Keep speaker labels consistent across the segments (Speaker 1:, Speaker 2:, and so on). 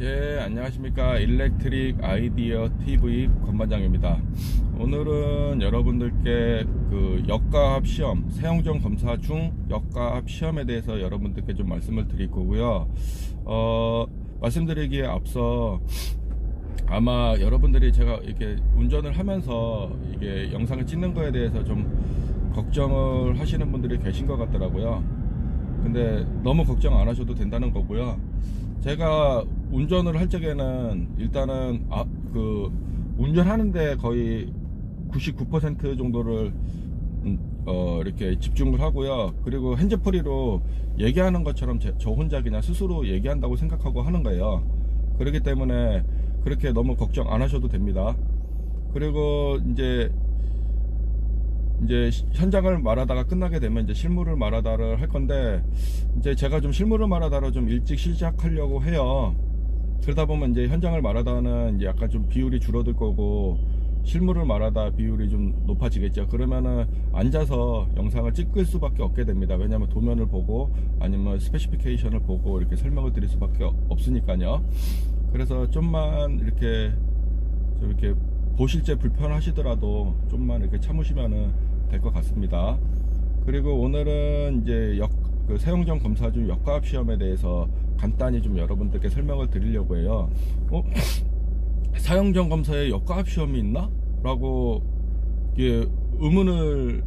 Speaker 1: 예, 안녕하십니까. 일렉트릭 아이디어 TV 권반장입니다. 오늘은 여러분들께 그 역가합 시험, 사용전 검사 중 역가합 시험에 대해서 여러분들께 좀 말씀을 드릴 거고요. 어, 말씀드리기에 앞서 아마 여러분들이 제가 이렇게 운전을 하면서 이게 영상을 찍는 거에 대해서 좀 걱정을 하시는 분들이 계신 것 같더라고요. 근데 너무 걱정 안 하셔도 된다는 거고요. 제가 운전을 할 적에는 일단은 아, 그 운전하는데 거의 99% 정도를 음, 어, 이렇게 집중을 하고요. 그리고 핸즈프리로 얘기하는 것처럼 제- 저 혼자 그냥 스스로 얘기한다고 생각하고 하는 거예요. 그렇기 때문에 그렇게 너무 걱정 안 하셔도 됩니다. 그리고 이제 이제 시- 현장을 말하다가 끝나게 되면 이제 실무를 말하다를 할 건데 이제 제가 좀 실무를 말하다를 좀 일찍 시작하려고 해요. 그러다 보면 이제 현장을 말하다는 이제 약간 좀 비율이 줄어들 거고 실무를 말하다 비율이 좀 높아지겠죠. 그러면은 앉아서 영상을 찍을 수밖에 없게 됩니다. 왜냐하면 도면을 보고 아니면 스페시피케이션을 보고 이렇게 설명을 드릴 수밖에 없으니까요. 그래서 좀만 이렇게 좀 이렇게 보실 때 불편하시더라도 좀만 이렇게 참으시면은 될 것 같습니다. 그리고 오늘은 이제 역, 그 사용전 검사 중 역과합 시험에 대해서 간단히 좀 여러분들께 설명을 드리려고 해요. 어? 사용전 검사에 역과합 시험이 있나? 라고 이게 의문을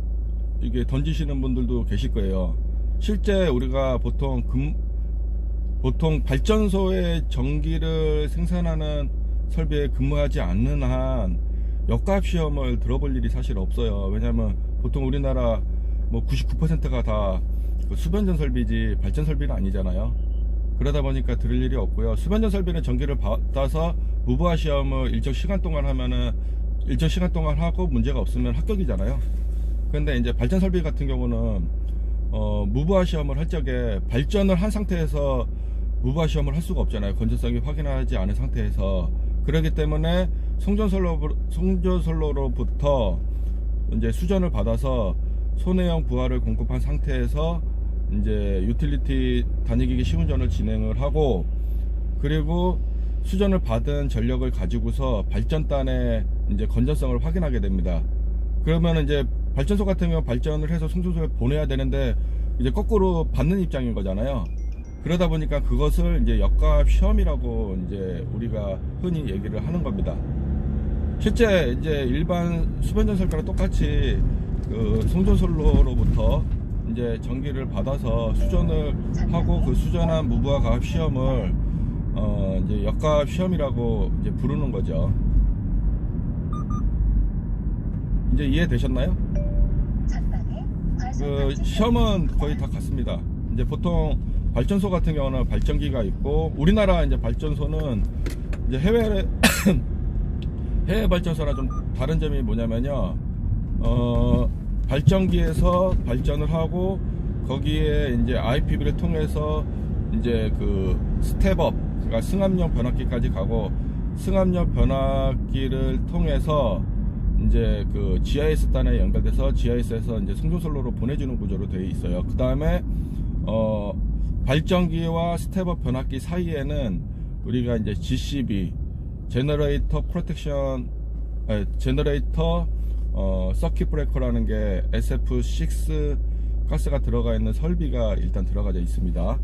Speaker 1: 이게 던지시는 분들도 계실 거예요. 실제 우리가 보통 금, 보통 발전소의 전기를 생산하는 설비에 근무하지 않는 한 역가압 시험을 들어볼 일이 사실 없어요. 왜냐하면 보통 우리나라 뭐 99%가 다그 수변전 설비지 발전 설비는 아니잖아요. 그러다 보니까 들을 일이 없고요. 수변전 설비는 전기를 받아서 무부하 시험을 일정 시간 동안 하면은 일정 시간 동안 하고 문제가 없으면 합격이잖아요. 근데 이제 발전 설비 같은 경우는 어, 무부하 시험을 할 적에 발전을 한 상태에서 무부하 시험을 할 수가 없잖아요. 건전성이 확인하지 않은 상태에서 그렇기 때문에 송전솔로 송전솔로로부터 이제 수전을 받아서 소내형 부하를 공급한 상태에서 이제 유틸리티 단위기기 시운전을 진행을 하고 그리고 수전을 받은 전력을 가지고서 발전단의 이제 건전성을 확인하게 됩니다. 그러면 이제 발전소 같은 경우 발전을 해서 송전소에 보내야 되는데 이제 거꾸로 받는 입장인 거잖아요. 그러다 보니까 그것을 이제 역가압 시험이라고 이제 우리가 흔히 얘기를 하는 겁니다. 실제 이제 일반 수변전 설비랑 똑같이 그 송전솔로로부터 이제 전기를 받아서 수전을 하고 그 수전한 무부하 가압 시험을 어 이제 역가압 시험이라고 이제 부르는 거죠. 이제 이해되셨나요? 그 시험은 거의 다 같습니다. 이제 보통 발전소 같은 경우는 발전기가 있고 우리나라 이제 발전소는 이제 해외 해외 발전소랑 좀 다른 점이 뭐냐면요. 어 발전기에서 발전을 하고 거기에 이제 IPV를 통해서 이제 그 스텝업 그러니까 승합력 변압기까지 가고 승합력 변압기를 통해서 이제 그 GIS 단에 연결돼서 GIS에서 이제 송전솔로로 보내주는 구조로 되어 있어요. 그 다음에 어 발전기와 스텝업 변압기 사이에는 우리가 이제 GCB 제너레이터 프로텍션 제너레이터 어 서킷 브레이커라는 게 SF6 가스가 들어가 있는 설비가 일단 들어가져 있습니다.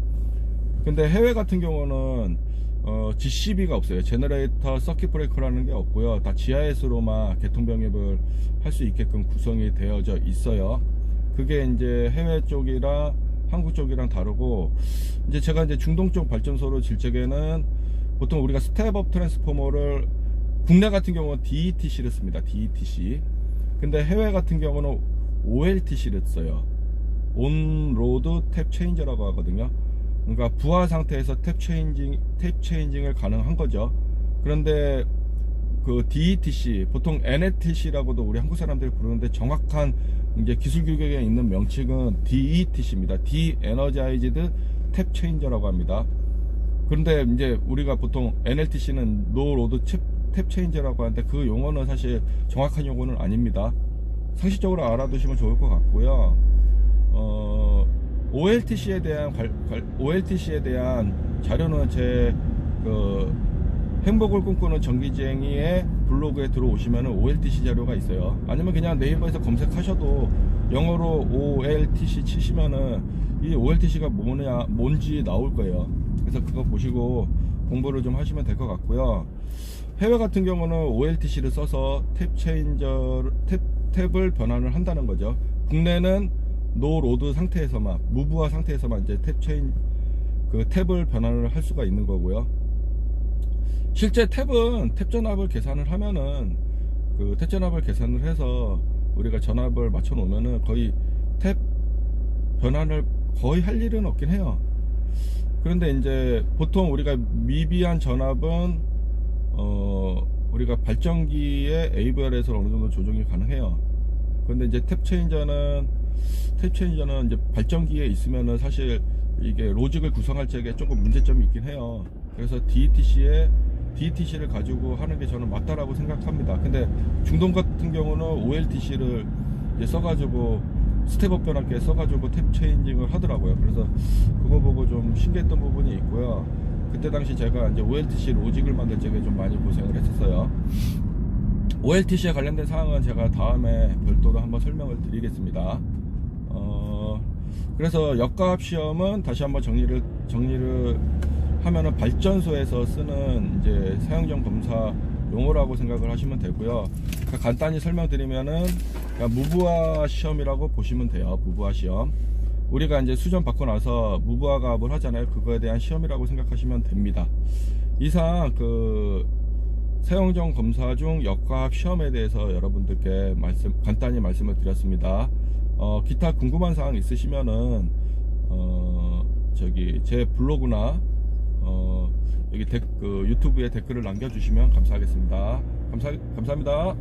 Speaker 1: 근데 해외 같은 경우는 어, GCB가 없어요. 제너레이터 서킷 브레이커라는 게 없고요. 다 GIS로만 개통 병입을 할 수 있게끔 구성이 되어져 있어요. 그게 이제 해외 쪽이랑 한국 쪽이랑 다르고 이제 제가 이제 중동 쪽 발전소로 질 적에는 보통 우리가 스텝업 트랜스포머를 국내 같은 경우는 DETC를 씁니다. DETC. 근데 해외 같은 경우는 OLTC를 써요. 온로드 탭 체인저라고 하거든요. 그러니까 부하 상태에서 탭 체인징 탭 체인징을 가능한 거죠. 그런데 그 DETC 보통 NETC라고도 우리 한국 사람들이 부르는데 정확한 이제 기술 규격에 있는 명칭은 DETC입니다. De-Energized Tap Changer라고 합니다. 그런데 이제 우리가 보통 NLTC는 노 로드 탭 체인저라고 하는데 그 용어는 사실 정확한 용어는 아닙니다. 상식적으로 알아두시면 좋을 것 같고요. 어, OLTC에 대한 OLTC에 대한 자료는 제 그 행복을 꿈꾸는 전기쟁이의 블로그에 들어오시면 OLTC 자료가 있어요. 아니면 그냥 네이버에서 검색하셔도 영어로 OLTC 치시면은 이 OLTC가 뭐냐, 뭔지 나올 거예요. 그래서 그거 보시고 공부를 좀 하시면 될 것 같고요. 해외 같은 경우는 OLTC를 써서 탭 체인저, 탭, 탭을 변환을 한다는 거죠. 국내는 노 로드 상태에서만, 무브화 상태에서만 이제 탭 체인, 그 탭을 변환을 할 수가 있는 거고요. 실제 탭은 탭 전압을 계산을 하면은 그 탭 전압을 계산을 해서 우리가 전압을 맞춰 놓으면은 거의 탭 변환을 거의 할 일은 없긴 해요. 그런데 이제 보통 우리가 미비한 전압은 어 우리가 발전기의 AVR에서 어느 정도 조정이 가능해요. 그런데 이제 탭 체인저는 탭 체인저는 이제 발전기에 있으면은 사실 이게 로직을 구성할 적에 조금 문제점이 있긴 해요. 그래서 DETC에 DETC를 가지고 하는 게 저는 맞다라고 생각합니다. 근데 중동 같은 경우는 OLTC를 써가지고 스텝업 변압기에 써가지고 탭 체인징을 하더라고요. 그래서 그거 보고 좀 신기했던 부분이 있고요. 그때 당시 제가 이제 OLTC 로직을 만들 적에 좀 많이 고생을 했었어요. OLTC에 관련된 사항은 제가 다음에 별도로 한번 설명을 드리겠습니다. 어, 그래서 역가압 시험은 다시 한번 정리를 정리를 하면은 발전소에서 쓰는 이제 사용전 검사 용어라고 생각을 하시면 되고요. 그러니까 간단히 설명드리면은 무부화 시험이라고 보시면 돼요. 무부화 시험. 우리가 이제 수전 받고 나서 무부화 가압을 하잖아요. 그거에 대한 시험이라고 생각하시면 됩니다. 이상 그 사용전 검사 중 역과합 시험에 대해서 여러분들께 말씀 간단히 말씀을 드렸습니다. 어, 기타 궁금한 사항 있으시면은 어, 저기 제 블로그나 어, 여기 댓, 그 유튜브에 댓글을 남겨주시면 감사하겠습니다. 감사 감사합니다.